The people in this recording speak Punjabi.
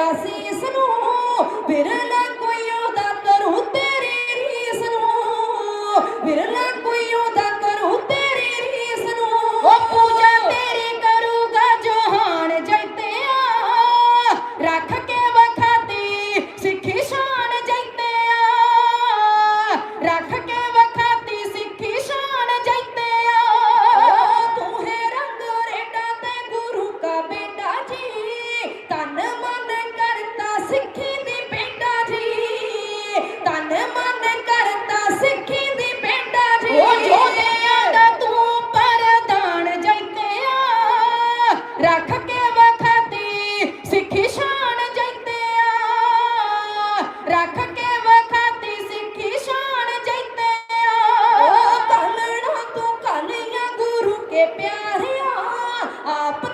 আসিস নু বিরলা ਰੱਖ ਕੇ ਵਖਾਤੀ ਸਿੱਖੀ ਸ਼ਾਨ ਜੈਤਿਆ ਤਲਣਾ ਤੂੰ ਕਾਲੀਆਂ ਗੁਰੂ ਕੇ ਪਿਆਰਿਆ ਆਪ